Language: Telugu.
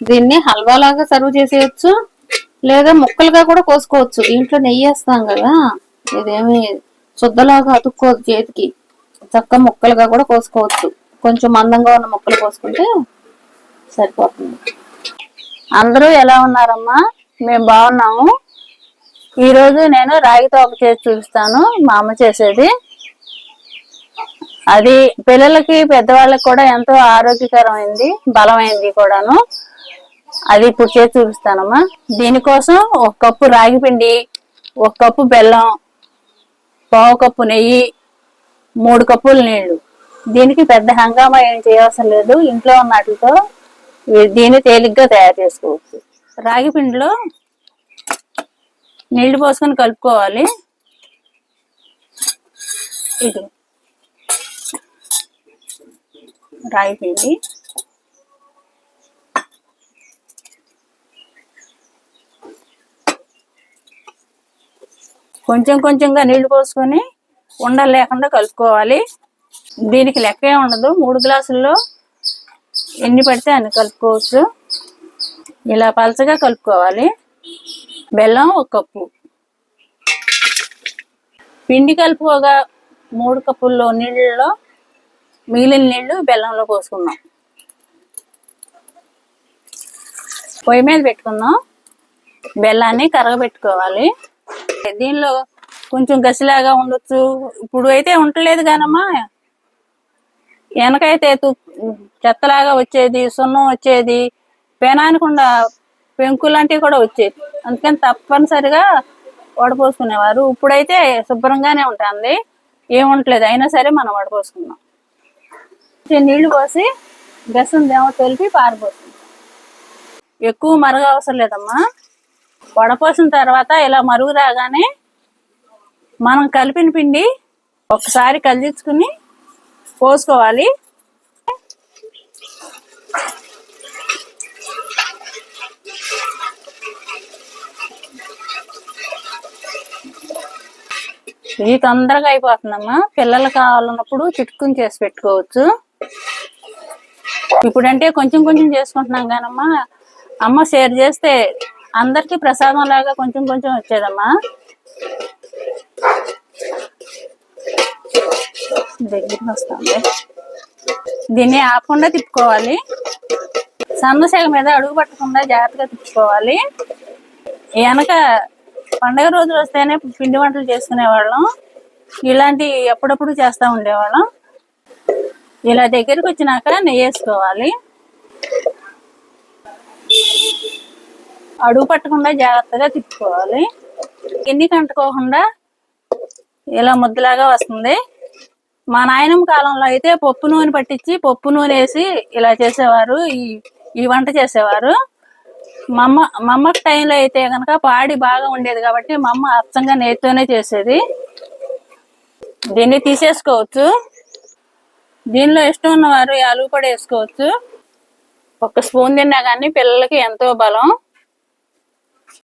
దీన్ని హల్వా లాగా సర్వ్ చేసేయచ్చు లేదా ముక్కలుగా కూడా కోసుకోవచ్చు. దీంట్లో నెయ్యి వేస్తాం కదా ఇదేమి శుద్ధలాగా అతుక్కోదు చేతికి. చక్క ముక్కలుగా కూడా కోసుకోవచ్చు. కొంచెం మందంగా ఉన్న ముక్కలు కోసుకుంటే సరిపోతుంది. అందరూ ఎలా ఉన్నారమ్మా? మేము బాగున్నాము. ఈరోజు నేను రాగి తోక చేసి చూపిస్తాను మా అమ్మ చేసేది. అది పిల్లలకి పెద్దవాళ్ళకి కూడా ఎంతో ఆరోగ్యకరమైంది బలమైంది కూడాను. అది ఇప్పుడు చేసి చూపిస్తానమ్మా. దీనికోసం ఒక కప్పు రాగి పిండి ఒక కప్పు బెల్లం పావు కప్పు నెయ్యి మూడు కప్పులు నీళ్ళు. దీనికి పెద్ద హంగామా ఏం చేయవసరం లేదు. ఇంట్లో ఉన్న వాటితో దీన్ని తేలిగ్గా తయారు చేసుకోవచ్చు. రాగి పిండిలో నీళ్ళు పోసుకొని కలుపుకోవాలి. ఇది రాగి పిండి. కొంచెం కొంచెంగా నీళ్ళు పోసుకొని ఉండలు లేకుండా కలుపుకోవాలి. దీనికి లెక్కే ఉండదు. మూడు గ్లాసుల్లో ఎన్ని పడితే అన్ని కలుపుకోవచ్చు. ఇలా పలచగా కలుపుకోవాలి. బెల్లం ఒక కప్పు. పిండి కలుపుకోగా మూడు కప్పుల్లో నీళ్ళలో మిగిలిన నీళ్ళు బెల్లంలో పోసుకున్నాం పొయ్యి మీద పెట్టుకుందాం. బెల్లాన్ని కరగబెట్టుకోవాలి. దీనిలో కొంచెం గసిలాగా ఉండొచ్చు. ఇప్పుడు అయితే ఉండలేదు కానమ్మా వెనకైతే చెత్తలాగా వచ్చేది సున్నం వచ్చేది పెనానికుండా పెంకు లాంటివి కూడా వచ్చేది అందుకని తప్పనిసరిగా వడపోసుకునేవారు. ఇప్పుడైతే శుభ్రంగానే ఉంటుంది. ఏముంటలేదు అయినా సరే మనం వడపోసుకున్నాం నీళ్ళు పోసి గసం దేమో తొలిపి పారిపోతుంది ఎక్కువ మరగ అవసరం లేదమ్మా. వడపోసిన తర్వాత ఇలా మరుగు రాగానే మనం కలిపిన పిండి ఒకసారి కలిగించుకుని పోసుకోవాలి. ఇది తొందరగా అయిపోతుందమ్మా. పిల్లలు కావాలన్నప్పుడు చిటుకుని చేసి పెట్టుకోవచ్చు. ఇప్పుడంటే కొంచెం కొంచెం చేసుకుంటున్నాం కానమ్మా. అమ్మ షేర్ చేస్తే అందరికి ప్రసాదం లాగా కొంచెం కొంచెం వచ్చేదమ్మా. దగ్గరికి వస్తుంది దీన్ని ఆపకుండా తిప్పుకోవాలి. సన్నసేగ మీద అడుగు పట్టకుండా జాగ్రత్తగా తిప్పుకోవాలి. వెనక పండగ రోజులు వస్తేనే పిండి వంటలు చేసుకునేవాళ్ళం. ఇలాంటి అప్పుడప్పుడు చేస్తూ ఉండేవాళ్ళం. ఇలా దగ్గరికి వచ్చినాక నెయ్యి వేసుకోవాలి. అడుగు పట్టకుండా జాగ్రత్తగా తిప్పుకోవాలి. ఎన్ని కంటుకోకుండా ఇలా ముద్దలాగా వస్తుంది. మా నాయనమ్మ కాలంలో అయితే పప్పు నూనె పట్టించి పప్పు నూనె వేసి ఇలా చేసేవారు ఈ ఈ వంట చేసేవారు. మా అమ్మ మా అమ్మ టైంలో అయితే కనుక పాడి బాగా ఉండేది కాబట్టి మా అమ్మ అచ్చంగా నేతితోనే చేసేది. దీన్ని తీసేసుకోవచ్చు. దీనిలో ఇష్టం ఉన్నవారు ఈ ఆలు కూడా వేసుకోవచ్చు. ఒక స్పూన్ తిన్నా కానీ పిల్లలకి ఎంతో బలం.